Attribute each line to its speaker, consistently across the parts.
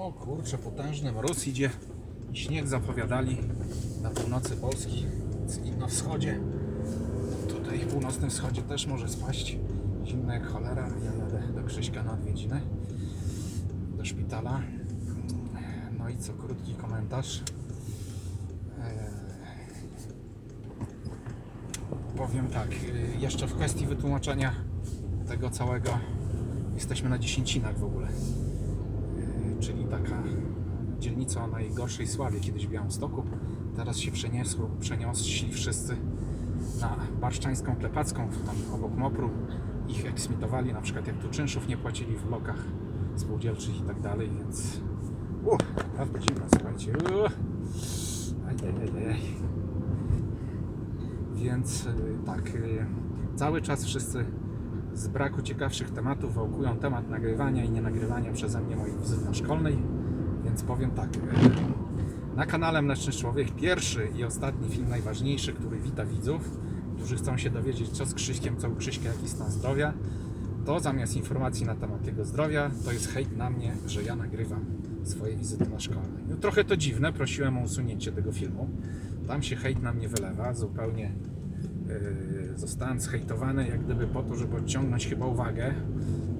Speaker 1: O kurczę, potężny mróz idzie i śnieg zapowiadali na północy Polski, i na wschodzie. Tutaj w północnym wschodzie też może spaść. Zimno jak cholera. Ja jadę do Krzyśka na odwiedziny, do szpitala. No i co, krótki komentarz. Eee, Powiem tak, y, jeszcze w kwestii wytłumaczenia tego całego jesteśmy na dziesięcinach w ogóle. Czyli taka dzielnica o najgorszej sławie kiedyś w Białymstoku. Teraz się przeniosło, przenieśli wszyscy na Barszczańską Klepacką, tam obok Mopru. Ich eksmitowali, na przykład jak tu czynszów nie płacili w blokach spółdzielczych i tak dalej, więc... Uh, naprawdę zimno, słuchajcie. Ajajajaj. Więc y, tak, y, cały czas wszyscy z braku ciekawszych tematów wałkują temat nagrywania i nie nagrywania przeze mnie moich wizyt na szkolnej. Więc powiem tak. Na kanale Mleczny Człowiek pierwszy i ostatni film najważniejszy, który wita widzów, którzy chcą się dowiedzieć co z Krzyśkiem, co u Krzyśka, jaki stan zdrowia, to zamiast informacji na temat jego zdrowia, to jest hejt na mnie, że ja nagrywam swoje wizyty na szkolnej. No, trochę to dziwne, prosiłem o usunięcie tego filmu. Tam się hejt na mnie wylewa, zupełnie zostałem zhejtowany jak gdyby po to, żeby odciągnąć chyba uwagę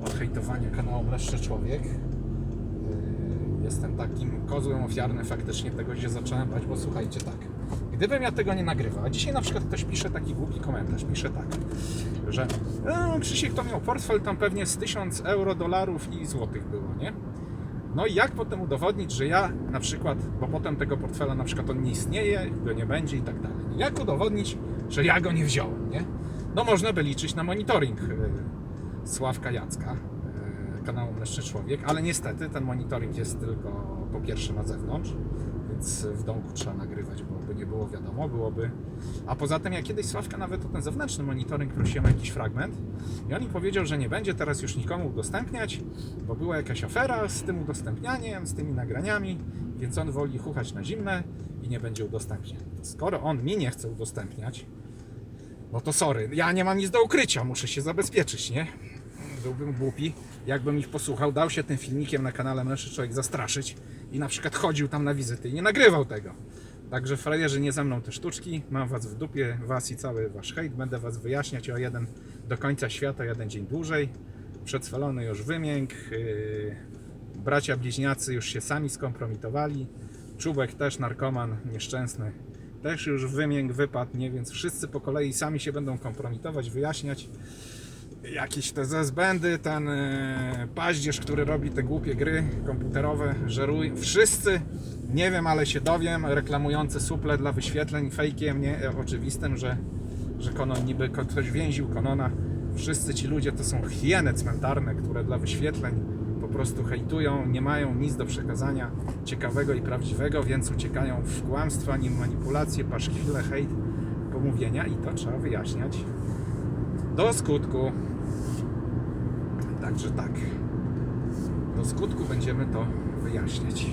Speaker 1: od hejtowania kanału Mleczny Człowiek. Yy, Jestem takim kozłem ofiarnym faktycznie tego się zacząłem bać, bo słuchajcie tak, gdybym ja tego nie nagrywał, a dzisiaj na przykład ktoś pisze taki głupi komentarz, pisze tak, że e, Krzysiek to miał portfel tam pewnie z 1000 euro, dolarów i złotych było, nie? No i jak potem udowodnić, że ja na przykład, bo potem tego portfela na przykład on nie istnieje, go nie będzie i tak dalej. Jak udowodnić, że ja go nie wziąłem, nie? No można by liczyć na monitoring yy, Sławka Jacka, yy, kanału Mleczny Człowiek, ale niestety ten monitoring jest tylko po pierwsze na zewnątrz, więc w domku trzeba nagrywać, bo by nie było wiadomo, byłoby... A poza tym ja kiedyś Sławka nawet o ten zewnętrzny monitoring prosiłem o jakiś fragment i on mi powiedział, że nie będzie teraz już nikomu udostępniać, bo była jakaś afera z tym udostępnianiem, z tymi nagraniami, więc on woli chuchać na zimne i nie będzie udostępniał. Skoro on mi nie chce udostępniać, no to sorry, ja nie mam nic do ukrycia, muszę się zabezpieczyć, nie? Byłbym głupi, jakbym ich posłuchał, dał się tym filmikiem na kanale Mężczyzn Człowiek zastraszyć i na przykład chodził tam na wizyty i nie nagrywał tego. Także frajerzy nie ze mną te sztuczki, mam was w dupie, was i cały wasz hejt, będę was wyjaśniać o jeden do końca świata, jeden dzień dłużej. Przedswalony już wymięk, yy, bracia bliźniacy już się sami skompromitowali, Czubek też narkoman nieszczęsny, też już wymięk wypadł, nie? Więc wszyscy po kolei sami się będą kompromitować, wyjaśniać jakieś te zezbędy, ten e, paździerz, który robi te głupie gry komputerowe, żeruj. Wszyscy, nie wiem, ale się dowiem, reklamujący suple dla wyświetleń, fejkiem, nie, e, oczywistym, że, że Konon niby ktoś więził Konona. Wszyscy ci ludzie to są hieny cmentarne, które dla wyświetleń po prostu hejtują, nie mają nic do przekazania ciekawego i prawdziwego, więc uciekają w kłamstwa, nim manipulacje, paszkwile, hejt, pomówienia i to trzeba wyjaśniać do skutku. Także tak. Do skutku będziemy to wyjaśniać.